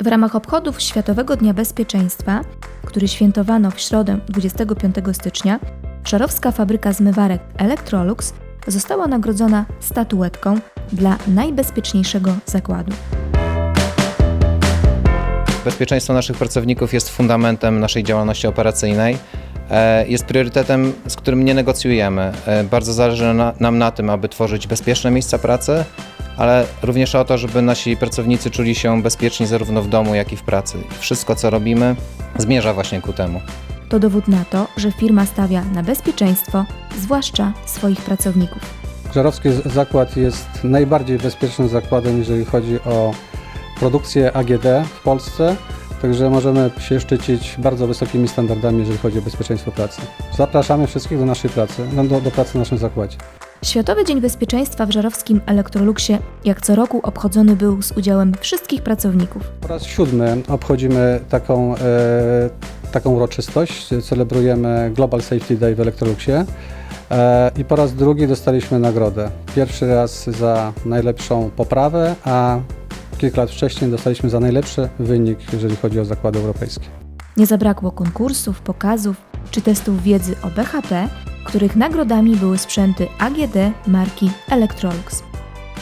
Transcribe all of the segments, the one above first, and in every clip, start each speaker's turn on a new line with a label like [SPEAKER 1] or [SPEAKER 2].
[SPEAKER 1] W ramach obchodów Światowego Dnia Bezpieczeństwa, który świętowano w środę 25 stycznia, Żarowska fabryka zmywarek Electrolux została nagrodzona statuetką dla najbezpieczniejszego zakładu.
[SPEAKER 2] Bezpieczeństwo naszych pracowników jest fundamentem naszej działalności operacyjnej. E, Jest priorytetem, z którym nie negocjujemy. E, Bardzo zależy na, nam na tym, aby tworzyć bezpieczne miejsca pracy, ale również o to, żeby nasi pracownicy czuli się bezpieczni zarówno w domu, jak i w pracy. Wszystko, co robimy, zmierza właśnie ku temu.
[SPEAKER 1] To dowód na to, że firma stawia na bezpieczeństwo, zwłaszcza swoich pracowników.
[SPEAKER 3] Żarowski zakład jest najbardziej bezpiecznym zakładem, jeżeli chodzi o produkcję AGD w Polsce, także możemy się szczycić bardzo wysokimi standardami, jeżeli chodzi o bezpieczeństwo pracy. Zapraszamy wszystkich do naszej pracy, do, do pracy w naszym zakładzie.
[SPEAKER 1] Światowy Dzień Bezpieczeństwa w żarowskim Electroluxie jak co roku obchodzony był z udziałem wszystkich pracowników.
[SPEAKER 3] Po raz siódmy obchodzimy taką, e, taką uroczystość, celebrujemy Global Safety Day w Electroluxie e, i po raz drugi dostaliśmy nagrodę. Pierwszy raz za najlepszą poprawę, a kilka lat wcześniej dostaliśmy za najlepszy wynik, jeżeli chodzi o zakłady europejskie.
[SPEAKER 1] Nie zabrakło konkursów, pokazów czy testów wiedzy o BHP, których nagrodami były sprzęty AGD marki Electrolux.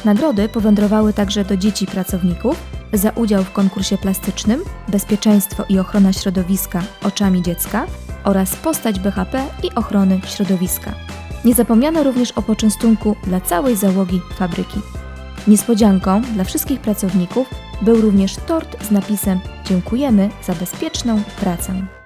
[SPEAKER 1] Nagrody powędrowały także do dzieci pracowników za udział w konkursie plastycznym Bezpieczeństwo i ochrona środowiska oczami dziecka oraz postać BHP i ochrony środowiska. Nie zapomniano również o poczęstunku dla całej załogi fabryki. Niespodzianką dla wszystkich pracowników był również tort z napisem Dziękujemy za bezpieczną pracę.